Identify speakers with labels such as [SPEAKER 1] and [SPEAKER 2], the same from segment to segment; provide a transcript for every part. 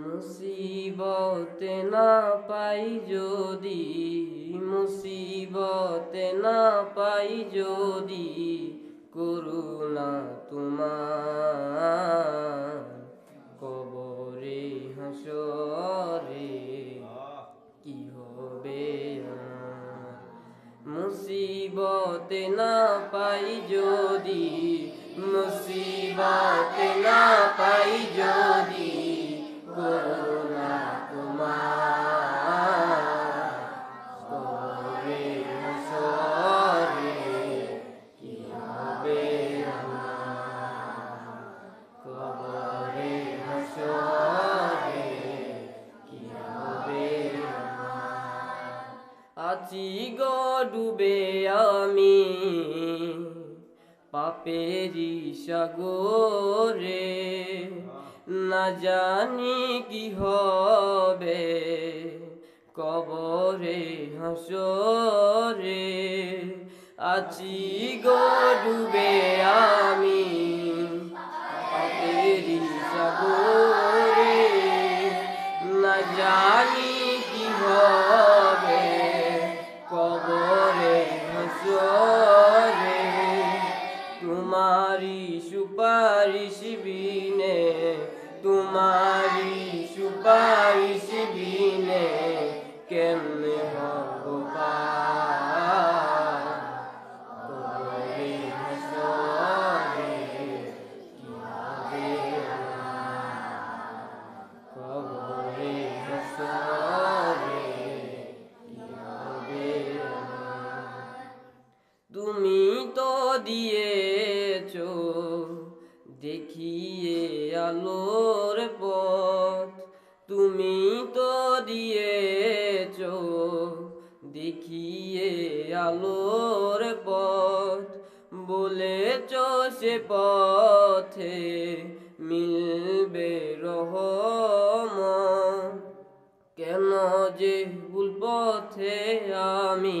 [SPEAKER 1] মুসিবতে না পাই যদি, মুসিবতে না পাই যদি করুণা তোমার কবরে হাসরে কি হবে? মুসিবতে না পাই যদি, মুসিবতে না পাই যদি করুণা তোমার কবরে হাসরে কি হবে? কবরে হাসরে কি হবে ডুবে আমি পাপেরি সাগরে না জানি কি হবে। কবরে হাসরে আছি গো ডুবে আমি। তেরি সাগরে তোমারি সুপারিশ বিনে তোমারি সুপারিশ বিনে কেমনে তো দিয়েছ দেখিয়ে আলোর পথ। তুমি তো দিয়েছ দেখিয়ে আলোর পথ। বলেছ সে পথে মিলবে রহমত কেন যে ভুল পথে আমি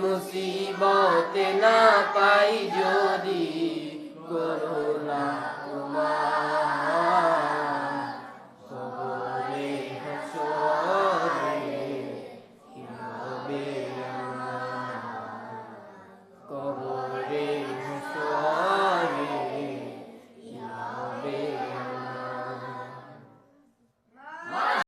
[SPEAKER 1] মুসিবতে না পাই যদি করুণ।